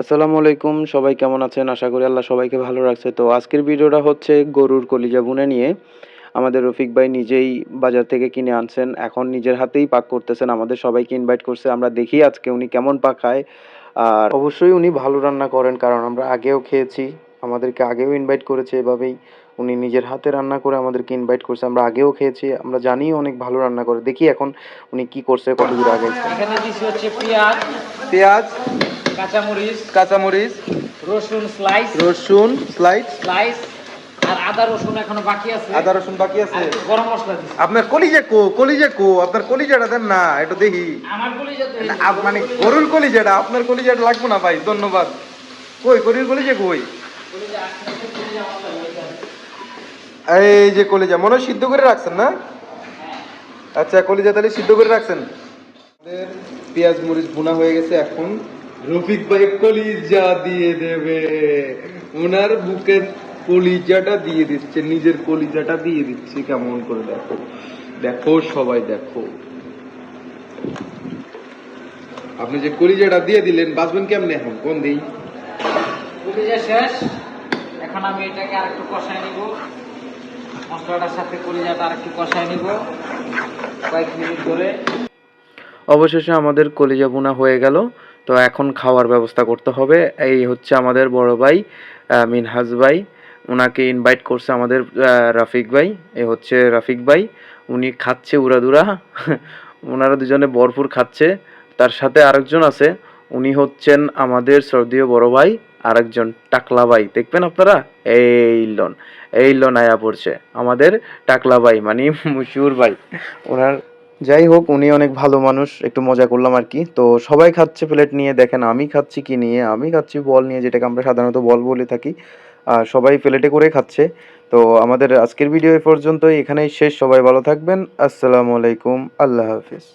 আসসালামু আলাইকুম সবাই কেমন আছেন? আশা করি আল্লাহ সবাইকে ভালো রাখছে। তো আজকের ভিডিওটা হচ্ছে গরুর কলিজা বুনে নিয়ে। আমাদের রফিক ভাই নিজেই বাজার থেকে কিনে আনছেন। এখন নিজের হাতেই পাক করতেছেন। আমাদের সবাইকে ইনভাইট করছে। আমরা দেখি আজকে উনি কেমন পাক খায়। আর অবশ্যই উনি ভালো রান্না করেন কারণ আমরা আগেও খেয়েছি। আমাদেরকে আগেও ইনভাইট করেছে এভাবেই। উনি নিজের হাতে রান্না করে আমাদেরকে ইনভাইট করছে। আমরা আগেও খেয়েছি। আমরা জানি অনেক ভালো রান্না করে। দেখি এখন উনি কি করছে কত দূর আগে। এখানে দিচ্ছি হচ্ছে পেঁয়াজ। পেঁয়াজ? কাঁচামরিচ কাঁচামরিচ রসুন স্লাইস রসুন স্লাইড স্লাইস আর আদা রসুন এখনও বাকি আছে। আদা রসুন বাকি আছে। গরম মশলা দিচ্ছি আপনার কলিজা কো কলিজা কো আপনার কলিজাটা দেন না একটু দেখি। আমার মানে গরুর কলিজাটা আপনার কলিজাটা লাগবে না ভাই ধন্যবাদ। কই গরুর কলিজা কই? এই যে কলিজা মনে হয় সিদ্ধ করে রাখছেন না? আচ্ছা কলিজা তাহলে সিদ্ধ করে রাখছেন। আমাদের পেঁয়াজ মরিচ বোনা হয়ে গেছে এখন। রফিক ভাই কলিজা দিয়ে দেবে। ওনার বুকের কলিজাটা দিয়ে দিচ্ছে নিজের কলিজাটা দিয়ে দিচ্ছে। কেমন করে দেখো। দেখো সবাই দেখো। আপনি যে কলিজাটা দিয়ে দিলেন বাঁচবেন কেমনে এখন? কোন দিই যা শেষ। এখন আমি এটাকে আর একটু কষায় নিব। মশলাটার সাথে কলিজাটা আর একটু কষায় নিব। কয়েক মিনিট ধরে। অবশেষে আমাদের কলিজা বোনা হয়ে গেল। তো এখন খাওয়ার ব্যবস্থা করতে হবে। এই হচ্ছে আমাদের বড় ভাই মিনহাজ ভাই। ওনাকে ইনভাইট করছে আমাদের রাফিক ভাই। এ হচ্ছে রাফিক ভাই। উনি খাচ্ছে উড়াদুরা ওনারা দুজনে ভরপুর খাচ্ছে। তার সাথে আরেকজন আছে। উনি হচ্ছেন আমাদের শ্রদ্ধেয় বড় ভাই, আরেকজন টাকলা ভাই। দেখবেন আপনারা? এই লন এই লন আয়া পড়ছে। আমাদের টাকলা ভাই মানে মুশুর ভাই। ওনার যাই হোক, উনি অনেক ভালো মানুষ, একটু মজা করলাম আর কি। তো সবাই খাচ্ছে প্লেট নিয়ে, দেখেন আমি খাচ্ছি কি নিয়ে, আমি খাচ্ছি বল নিয়ে, যেটাকে আমরা সাধারণত বল বলে থাকি। আর সবাই প্লেটে করে খাচ্ছে। তো আমাদের আজকের ভিডিও এ পর্যন্তই, এখানেই শেষ। সবাই ভালো থাকবেন। আসসালামু আলাইকুম। আল্লাহ হাফিজ।